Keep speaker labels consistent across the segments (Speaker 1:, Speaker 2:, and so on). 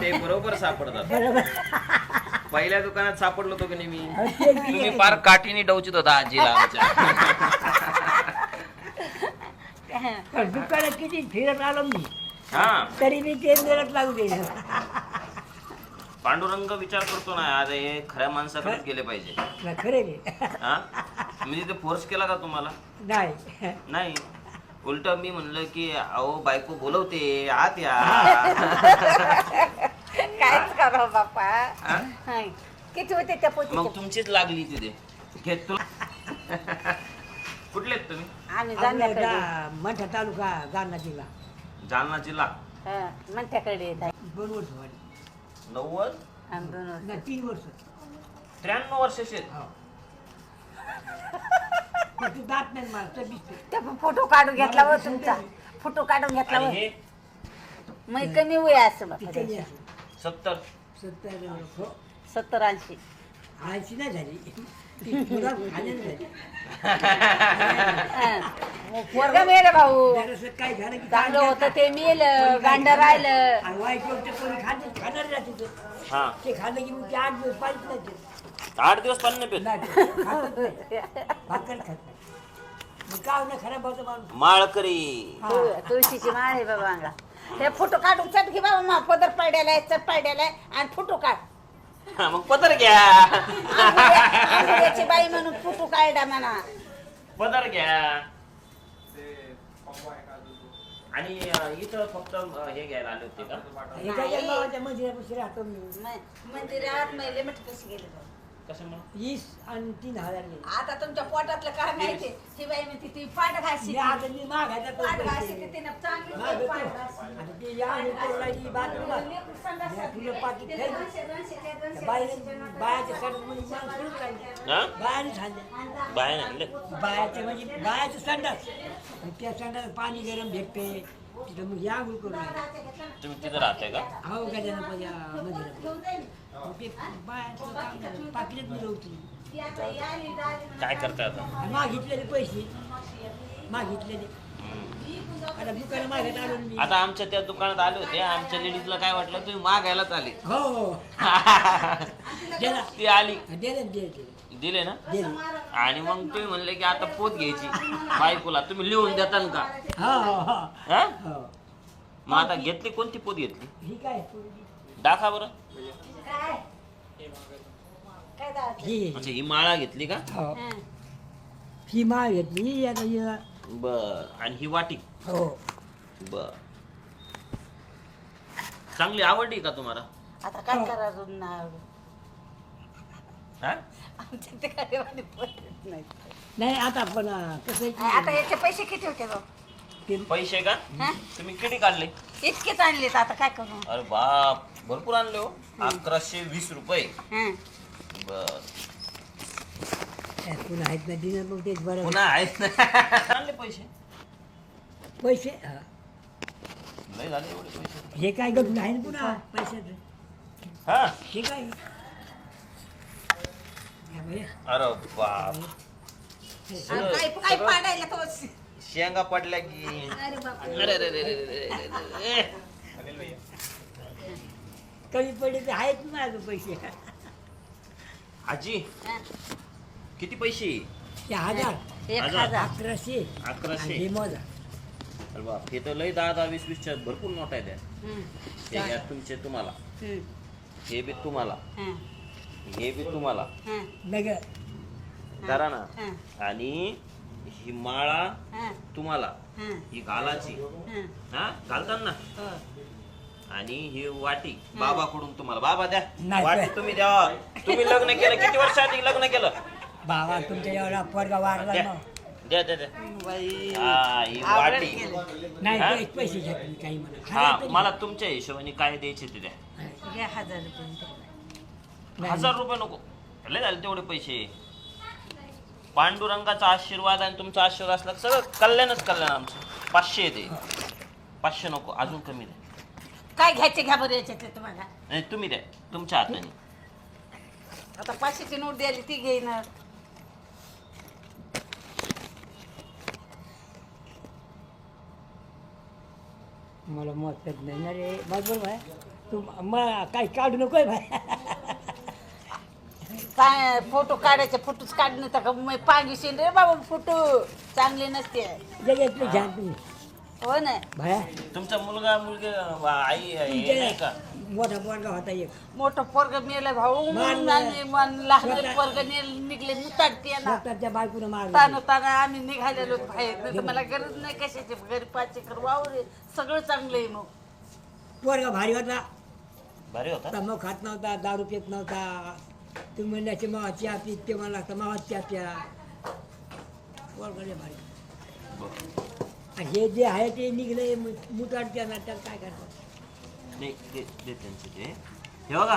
Speaker 1: ते बरोबर सापडतात.
Speaker 2: बरोबर.
Speaker 1: पहिल्या दुकानात सापडलो होतो की नाही मी?
Speaker 2: अहो, ते बी
Speaker 1: तुम्ही. फार काठीने डवचित होता आजीला आमच्या.
Speaker 2: पण दुकानात किती फिरत आलो मी.
Speaker 1: हा.
Speaker 2: तरी मी ते मिळत लागू दे
Speaker 1: पांडुरंग विचार करतो ना आज हे खऱ्या माणसाकडेच गेले पाहिजे.
Speaker 2: खरे
Speaker 1: हा? मी तिथे फोर्स केला का तुम्हाला?
Speaker 2: नाही.
Speaker 1: नाही. उलट मी म्हणलं की अहो बायको बोलवते आत या.
Speaker 3: कायच करा बापा
Speaker 1: हा?
Speaker 3: किती होते त्या
Speaker 1: मग
Speaker 3: पोतीचे
Speaker 1: तुमचीच लागली तिथे घेत तुला. कुठले आहेत तुम्ही?
Speaker 3: आम्ही जाण्याकडे
Speaker 2: मंठा तालुका जालना जिल्हा
Speaker 1: जालना जिल्हा
Speaker 3: हा, म्हणत्याकडे येत आहे.
Speaker 2: दोन वर्ष झाली.
Speaker 1: नव्वद?
Speaker 3: आम्ही दोन वर्ष.
Speaker 2: नाही तीन वर्ष.
Speaker 1: त्र्याण्णव वर्षाचे आहेत.
Speaker 2: हो. पण तू दात नाही मला तर दिसते
Speaker 3: त्या फोटो काढून घेतला व तुमचा. फोटो काढून घेतला
Speaker 1: आणि
Speaker 3: व
Speaker 1: हे?
Speaker 3: मग कमी वय असं बापा
Speaker 2: तिथे
Speaker 3: त्याचं.
Speaker 1: सत्तर.
Speaker 2: सत्तर. हो.
Speaker 3: सत्तर ऐंशी.
Speaker 2: ऐंशी नाही झाली. ती
Speaker 3: हा. मग पोरगा मेले भाऊ.
Speaker 2: जरासं काय झालं की
Speaker 3: चांगलं होतं ते मेलं गांड राहिलं.
Speaker 2: आणि वाईट गोष्ट कोणी खात खाणार नाही तिथं.
Speaker 1: हा.
Speaker 2: ते खाल्लं की मग ते आठ दिवस पाहिजे नाही ते.
Speaker 1: आठ दिवस पाणी नाही पित.
Speaker 2: नाही ते खातच नाही. भाकर खात नाही. मग काय होणार? खराब होतं माणूस.
Speaker 1: माळकरी.
Speaker 2: हा.
Speaker 3: तुळशीची माळ आहे बाबा अंगा हे फोटो काढून चट घे बाबा मा पदर पाड्याला आहे चट पाड्याला आहे आणि फोटो काढ.
Speaker 1: हा, मग पदर घ्या.
Speaker 3: बाई म्हणून फोटो काढा म्हणा.
Speaker 1: पदर घ्या. आणि अं, इथं फक्त अं, हे घ्यायला आले होते का?
Speaker 2: मंदिरापाशी राहतो मी.
Speaker 3: मंदिरात मैले मिठ कशी गेले?
Speaker 1: कशामुळे?
Speaker 2: वीस आणि तीन हजार.
Speaker 3: आता तुमच्या पोटातलं काय माहिती? ती बाई म्हणते ती पाठ घाशी
Speaker 2: मी आता मी मागायचा तो
Speaker 3: पाठ घाशी. तिने चांगली पाठ. घाशी.
Speaker 2: आता या आणि बाथरूमला. या तुझं पाकीट बायाच्या माणूस राहिले.
Speaker 1: हा?
Speaker 2: बायाने खाल्ले
Speaker 1: आणले.
Speaker 2: बायाचे म्हणजे बायाचे संडास. आणि त्या संडास पाणी गरम भेटते. तिथं मग या आंघोळ करून.
Speaker 1: तुम्ही तिथं राहताय का?
Speaker 2: हो गजानन पण मंदिरात पाकिटात
Speaker 1: काय करताय आता?
Speaker 2: आणि मागितलेले पैसे मागितलेले. आता दुकान मागत आलो ना मी.
Speaker 1: आता आमच्या त्या दुकानात आले होते. आमच्या लेडीजला काय वाटलं तुम्ही मागायलाच आले.
Speaker 2: हो हो.
Speaker 1: ती आली.
Speaker 2: दिले दिले
Speaker 1: दिले. ना?
Speaker 2: दिले.
Speaker 1: आणि मग तुम्ही म्हणले की आता पोत घ्यायची. बायकोला. तुम्ही लिहून देता का?
Speaker 2: हो हो. हो?
Speaker 1: हा. मग आता घेतली कोणती पोत घेतली?
Speaker 2: ही काय?
Speaker 1: दाखवा बरं.
Speaker 3: काय? काय दाखवलं?
Speaker 2: ही
Speaker 1: अच्छा ही माळा घेतली का?
Speaker 2: हो.
Speaker 3: हं.
Speaker 2: ही माळ घेतली आता ही
Speaker 1: बर. आणि ही वाटी?
Speaker 2: हो.
Speaker 1: बर. चांगली आवडली का तुम्हाला?
Speaker 3: आता काय करा अजून नाही
Speaker 1: हा?
Speaker 3: आमच्या ते काय नाही.
Speaker 2: नाही आता पण अं, कसं आहे की-
Speaker 3: आता याचे पैसे किती होते बघ?
Speaker 1: पैसे का?
Speaker 3: हा?
Speaker 1: तुम्ही किती काढले?
Speaker 3: इतकेच आणलेत आता काय करू?
Speaker 1: अरे बाप. भरपूर आणले हो. अकराशे वीस रुपये.
Speaker 3: हं.
Speaker 1: बर.
Speaker 2: पुन्हा आहेत ना दिनं मग तेच बरं.
Speaker 1: पुन्हा आहेत ना. आणले पैसे.
Speaker 2: पैसे? हा.
Speaker 1: लय झाले एवढे पैसे.
Speaker 2: हे काय गप आहे ना पुन्हा? पैशाचं.
Speaker 1: हा?
Speaker 2: हे काय? या बाई,
Speaker 1: अरे बाप.
Speaker 3: आणि काय काय पाडायला तो?
Speaker 1: शेंगा पडल्या की.
Speaker 3: अरे बाप
Speaker 1: अरे अरे अरे अरे अरे अरे अरे.
Speaker 2: कमी पडले तर आहेत माझं पैसे
Speaker 1: आजी किती पैसे
Speaker 2: ते हजार
Speaker 3: एक
Speaker 1: हजार.
Speaker 3: हजार
Speaker 2: अकराशे
Speaker 1: अकराशे.
Speaker 2: आणि हे मोजा
Speaker 1: अरे बाप हे तर लय दहा दहा वीस वीसच्या भरपूर नोट आहेत या.
Speaker 3: हं.
Speaker 1: हे घ्या तुमचे तुम्हाला
Speaker 3: हं.
Speaker 1: हे बी तुम्हाला
Speaker 3: हं.
Speaker 1: हे बी तुम्हाला
Speaker 3: हं.
Speaker 2: नग
Speaker 1: करा ना
Speaker 3: हं.
Speaker 1: आणि ही माळा
Speaker 3: हं.
Speaker 1: तुम्हाला
Speaker 3: हं.
Speaker 1: ही घालाची
Speaker 3: हं.
Speaker 1: हा घालतात ना
Speaker 3: हो.
Speaker 1: आणि ही वाटी बाबाकडून तुम्हाला. बाबा द्या.
Speaker 2: नाही.
Speaker 1: वाटी तुम्ही द्या. तुम्ही लग्न केलं किती वर्ष आधी लग्न केलं?
Speaker 2: बाबा तुमच्या एवढा पोरगा वारला
Speaker 1: द्या.
Speaker 2: ना.
Speaker 1: द्या द्या द्या.
Speaker 3: बाई.
Speaker 1: हा ही वाटी.
Speaker 2: नाही
Speaker 1: हा?
Speaker 2: पैसे- पैसे घ्या तुम्ही काही
Speaker 1: हा
Speaker 2: तरी
Speaker 1: मला तुमच्या हिशोबाने काय द्यायचे ते द्या.
Speaker 3: घ्या हजार रुपये
Speaker 2: नाही.
Speaker 1: हजार रुपये नको. लय झाले तेवढे पैसे. पांडुरंगाचा आशीर्वाद आणि तुमचा आशीर्वाद असला की सगळं कल्याणच कल्याण आमचं. पाचशे येते पाचशे नको अजून कमी द्या
Speaker 3: काय घ्यायचे घ्या बरं याच्यातले तुम्हाला.
Speaker 1: नाही तुम्ही द्या. तुमच्या हाताने.
Speaker 3: आता पाचशेची नोट द्यायली ती घेईन
Speaker 2: मला मत नाही ना रे. बरोबर आहे तू मला काही काढू नकोय भाई
Speaker 3: काय फोटो काढायचे फोटोच काढणे तर का मी पांगीशील रे बाबा फोटो. चांगले नसते.
Speaker 2: जगातले छान तुम्ही
Speaker 3: हो ना.
Speaker 2: भाया.
Speaker 1: तुमचा मुलगा मुलगी आई हे नाही का?
Speaker 2: मोठा पोरगा होता एक.
Speaker 3: मोठं पोरग मेलं भाऊ. आणि मन लहान पोरग निघले मुताडते ना.
Speaker 2: स्वतःच्या बायकोनं
Speaker 3: ताना
Speaker 2: मारलं.
Speaker 3: ताना आम्ही निघालेलो बाहेर. नाही तर मला गरज नाही कशाची. घरी पाच एकर वावर आहे. सगळं चांगलं आहे मग.
Speaker 2: पोरगा भारी होता.
Speaker 1: भारी होता?
Speaker 2: तंबाखू खात नव्हता दारू पित नव्हता. तुम्ही म्हणण्याचे मावा चहा पीत ते मला लागतं मावा चहा प्या पोरगा लय भारी. हे जे आहे ते निघले मुताड त्या त्याला काय करतात?
Speaker 1: नाही दे दे त्यांचे ते. हे बघा.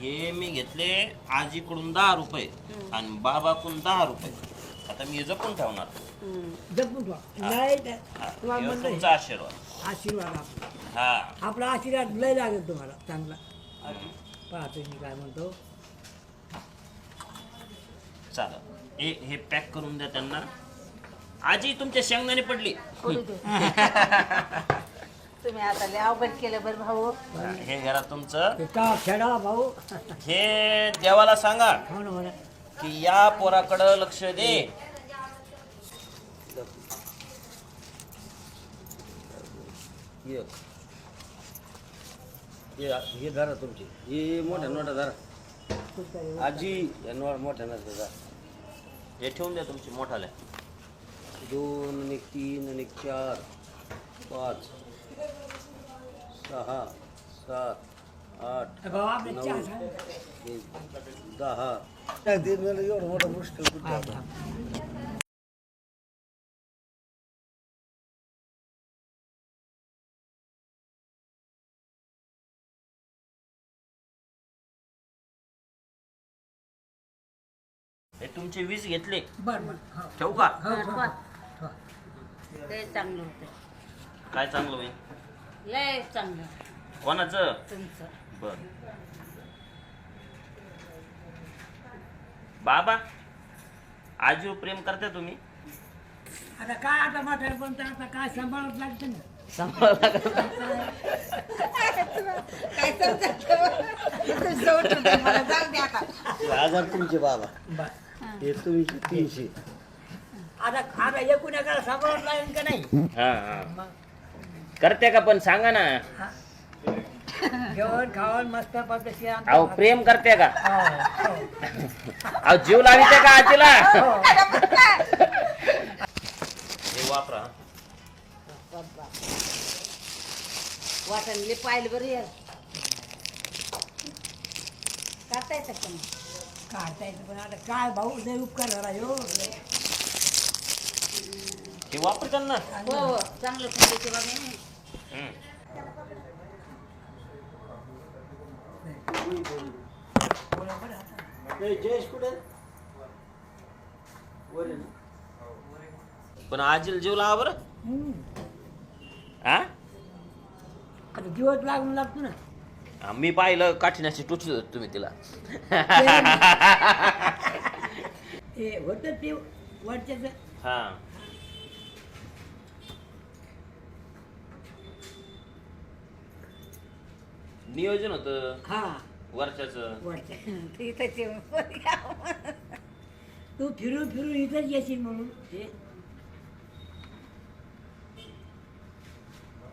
Speaker 1: हे मी घेतले आजीकडून दहा रुपये आणि बाबाकडून दहा रुपये. आता मी हे जपून ठेवणार.
Speaker 2: जपून ठेवा. नाही तर
Speaker 1: हा,
Speaker 2: तुम्हाला
Speaker 1: हे
Speaker 2: म्हणलं
Speaker 1: तुमचा आशीर्वाद.
Speaker 2: आशीर्वाद आपला.
Speaker 1: हा.
Speaker 2: आपला आशीर्वाद लय लागेल तुम्हाला चांगला. पाहतो मी काय म्हणतो.
Speaker 1: चालेल. हे हे पॅक करून द्या त्यांना. आजी तुमच्या शेंगदाणे पडली.
Speaker 3: दे. तुम्ही आता लय अवघड केलं बरं भाऊ.
Speaker 1: हे घरा तुमचं.
Speaker 2: ते का खेळा भाऊ?
Speaker 1: हे देवाला सांगा
Speaker 2: हो ना हो ना
Speaker 1: की या पोराकडं लक्ष दे.
Speaker 4: हे हे धरा तुमची. हे मोठ्या नोटा धरा. आजी या नोट मोठ्या नोटा धरा.
Speaker 1: हे ठेवून द्या तुमची मोठाल्या.
Speaker 4: दोन आणि तीन आणि चार पाच सहा सात आठ नऊ दहा एवढं मोठं मुश्किल कुठं
Speaker 2: हा,
Speaker 4: आहे?
Speaker 2: हा.
Speaker 1: हे तुमचे वीस घेतले
Speaker 2: बरं बरं हो.
Speaker 1: ठेवू का
Speaker 2: हो.
Speaker 3: लय चांगलं होतं
Speaker 1: काय चांगलं होईल?
Speaker 3: लय चांगलं.
Speaker 1: कोणाचं?
Speaker 3: तुमचं.
Speaker 1: बर. बाबा आजीवर प्रेम करता तुम्ही?
Speaker 2: आता काय आता म्हातारे पण तर आता काय सांभाळत लागतं ना.
Speaker 3: काय समजत तुमचं उठून दे, मला जाऊ दे आता.
Speaker 4: हजार तुमचे बाबा.
Speaker 2: बरं.
Speaker 4: हे तुमचे तीनशे.
Speaker 2: आता आता एकूण एकाला सांभाळत लागेल का नाही?
Speaker 1: हा हा. करते का पण सांगा ना.
Speaker 2: जेवण खावण मस्त पद्धती
Speaker 1: अहो प्रेम करते का?
Speaker 2: हो,
Speaker 1: अहो जीव लाविते का आजीला? हे. वापरा.
Speaker 3: वाटणले पाहिलं बरं यार. करता येतं का?
Speaker 2: काढता येतं पण आता काय भाऊ लय उपकार झाला हो
Speaker 1: हे वापरतात ना
Speaker 3: हो हो. चांगलं.
Speaker 4: हे जयेश कुठे? वर?
Speaker 1: पण आजीला जीव लावा बरं. हा
Speaker 2: आता दिवस लागून लागतो ना.
Speaker 1: मी पाहिलं काठीनाशी टुचत होत तुम्ही तिला.
Speaker 2: ते होतं ते वरच्याचं.
Speaker 1: हा. नियोजन होत.
Speaker 2: हा.
Speaker 1: वर्षाच
Speaker 2: वरच्या.
Speaker 3: इथं ते
Speaker 2: तू फिरून फिरून इथंच येशील म्हणून.